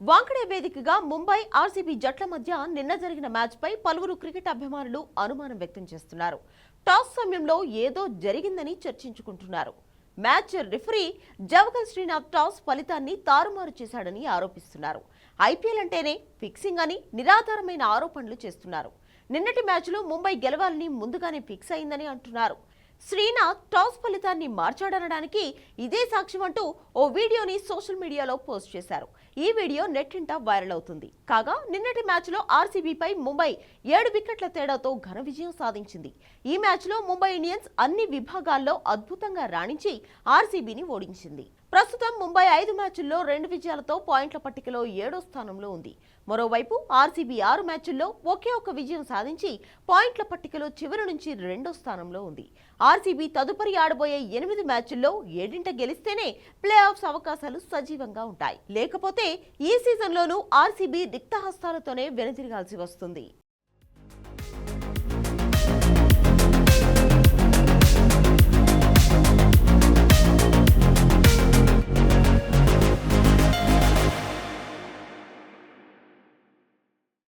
వాంకడే వేదికగా ముంబై ఆర్సీబీ జట్ల మధ్య నిన్న జరిగిన మ్యాచ్పై పలువురు క్రికెట్ అభిమానులు అనుమానం వ్యక్తం చేస్తున్నారు. టాస్ సమయంలో ఏదో జరిగిందని చర్చించుకుంటున్నారు. Match referee Javagal Srinath toss ఫలితాన్ని తారుమారు చేశాడని ఆరోపిస్తున్నారు. ఐపీఎల్ అంటేనే ఫిక్సింగ్ అని నిరాధారమైన ఆరోపణలు చేస్తున్నారు. నిన్నటి మ్యాచ్లో ముంబై గెలవాలని ముందుగానే ఫిక్స్ అయిందని అంటున్నారు. శ్రీనాథ్ టాస్ ఫలితాన్ని మార్చాడనడానికి ఇదే సాక్ష్యం అంటూ ఓ వీడియోని సోషల్ మీడియాలో పోస్ట్ చేశారు. ఈ వీడియో నెట్టింట వైరల్ అవుతుంది. కాగా నిన్నటి మ్యాచ్లో ఆర్సీబీపై ముంబై ఏడు వికెట్ల తేడాతో ఘన విజయం సాధించింది. ఈ మ్యాచ్లో ముంబై ఇండియన్స్ అన్ని విభాగాల్లో అద్భుతంగా రాణించి ఆర్సీబీని ఓడించింది. ప్రస్తుతం ముంబై ఐదు మ్యాచుల్లో రెండు విజయాలతో పాయింట్ల పట్టికలో ఏడో స్థానంలో ఉంది. మరోవైపు ఆర్సీబీ ఆరు మ్యాచుల్లో ఒకే ఒక విజయం సాధించి పాయింట్ల పట్టికలో చివరి నుంచి రెండో స్థానంలో ఉంది. ఆర్సీబీ తదుపరి ఆడబోయే ఎనిమిది మ్యాచ్ల్లో ఏడింట గెలిస్తేనే ప్లే ఆఫ్స్ అవకాశాలు సజీవంగా ఉంటాయి. లేకపోతే ఈ సీజన్లోనూ ఆర్సీబీ రిక్తహస్తాలతోనే వెనుతిరగాల్సి వస్తుంది.